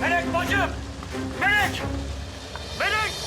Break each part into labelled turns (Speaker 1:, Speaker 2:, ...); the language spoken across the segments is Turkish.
Speaker 1: Melek bacım! Melek! Melek!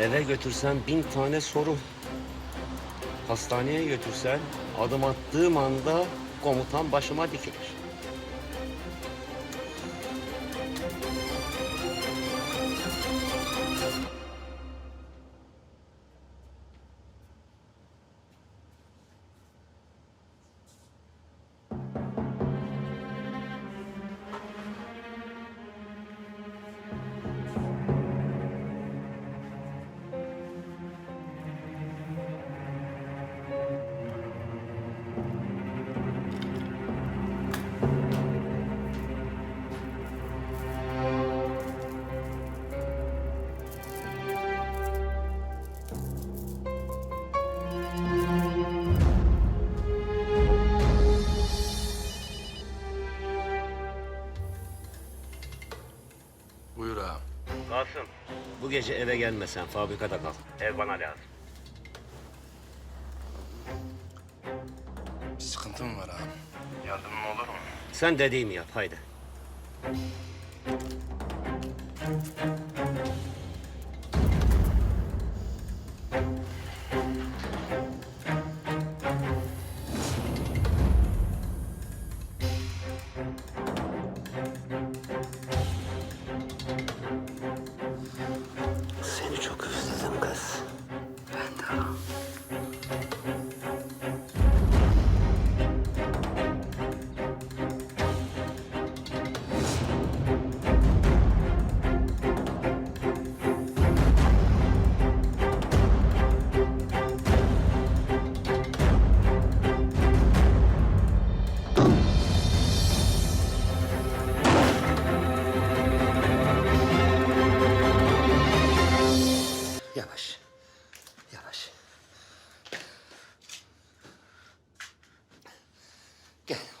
Speaker 1: Eve götürsen bin tane soru. Hastaneye götürsen adım attığım anda komutan başıma dikilir. Bu gece eve gelmesen fabrikada kal. Ev bana lazım.
Speaker 2: Bir sıkıntım var ağam. Yardımın olur mu?
Speaker 1: Sen dediğimi yap haydi.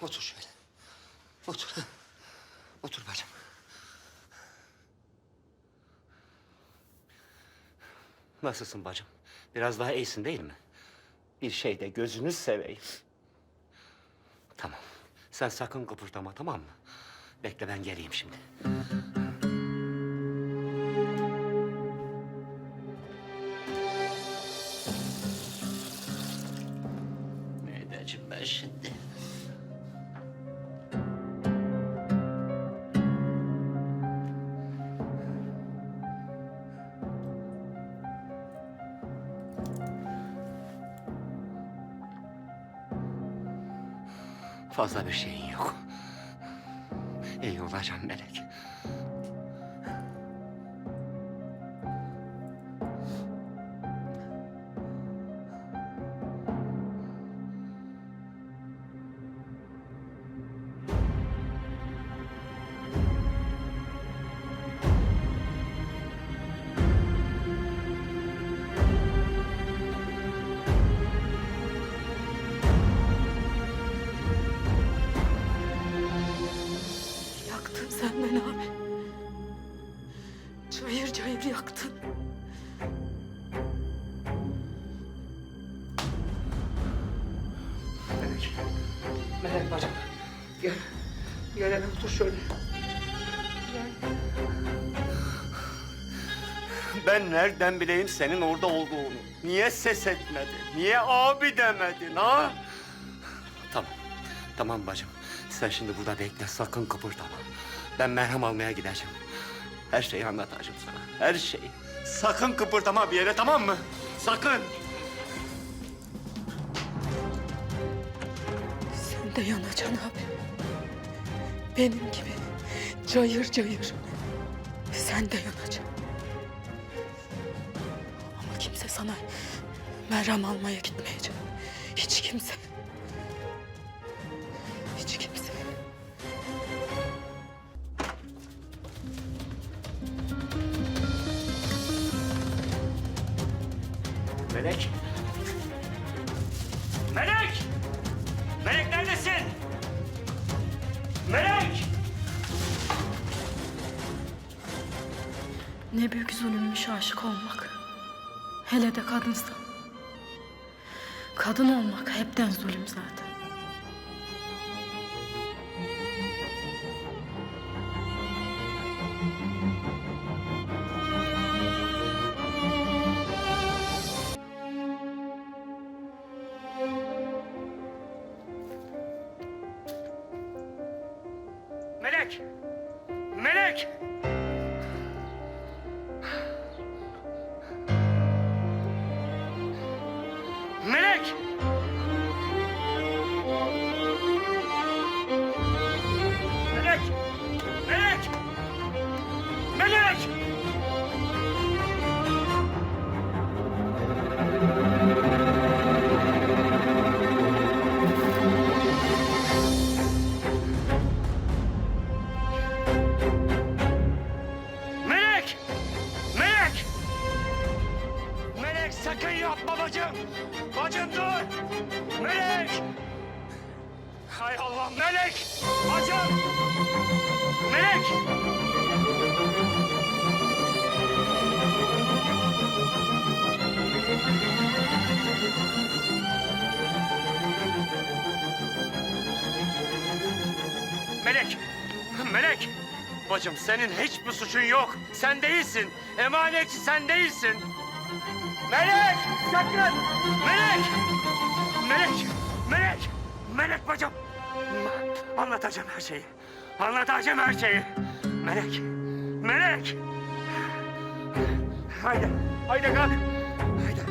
Speaker 1: Otur şöyle. Otur. Otur bacım. Nasılsın bacım? Biraz daha iyisin değil mi? Bir şeyde gözünü seveyim. Tamam. Sen sakın kıpırdama tamam mı? Bekle ben geleyim şimdi. Ne edeceğim ben şimdi? Fazla bir şeyin yok. İyi olacağım Melek.
Speaker 3: Başımı evi yaktın.
Speaker 1: Melek. Melek bacım. Gel. Gel hele otur şöyle. Ben nereden bileyim senin orada olduğunu? Niye ses etmedin? Niye abi demedin ha? Tamam. Tamam bacım. Sen şimdi burada bekle. Sakın kıpırdama. Ben merhem almaya gideceğim. Her şeyi anlatacağım sana. Her şeyi. Sakın kıpırdama bir yere tamam mı? Sakın.
Speaker 3: Sen de yanacaksın abi. Benim gibi cayır cayır. Sen de yanacaksın. Ama kimse sana merhem almaya gitmeyecek. Hiç kimse. Ne büyük zulümmüş aşık olmak. Hele de kadınsa. Kadın olmak hepten zulüm zaten.
Speaker 1: Melek! Melek! Sakın yapma bacım! Bacım dur! Melek! Hay Allah Melek! Bacım! Melek! Melek! Melek! Bacım senin hiçbir suçun yok. Sen değilsin. Emanetçi sen değilsin. Melek! Sakın! Melek! Melek! Melek! Melek bacım! Anlatacağım her şeyi. Anlatacağım her şeyi. Melek! Melek! Haydi! Haydi kalk! Haydi!